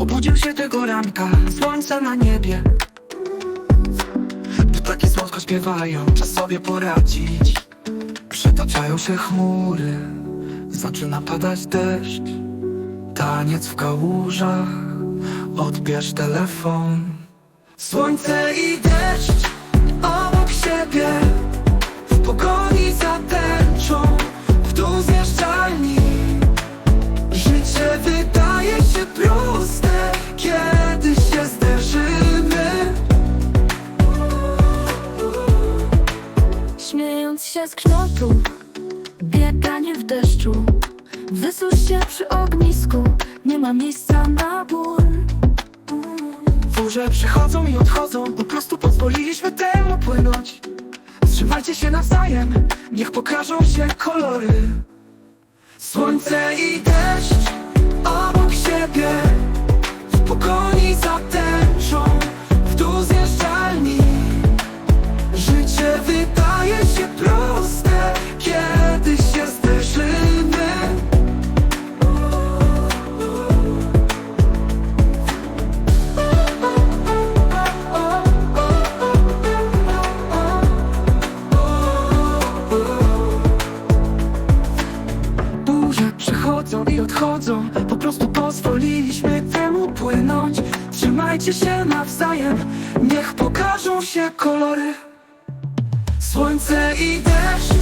Obudził się tego ranka, słońca na niebie. Ptaki słodko śpiewają, czas sobie poradzić. Przetaczają się chmury, zaczyna padać deszcz. Taniec w kałużach, odbierz telefon. Słońce i się z knotu Bieganie w deszczu. Wysusz się przy ognisku Nie ma miejsca na ból. Burze przychodzą i odchodzą, po prostu pozwoliliśmy temu płynąć. Trzymajcie się nawzajem, niech pokażą się kolory. Słońce i deszcz i odchodzą. Po prostu pozwoliliśmy temu płynąć. Trzymajcie się nawzajem Niech pokażą się kolory. Słońce i deszcz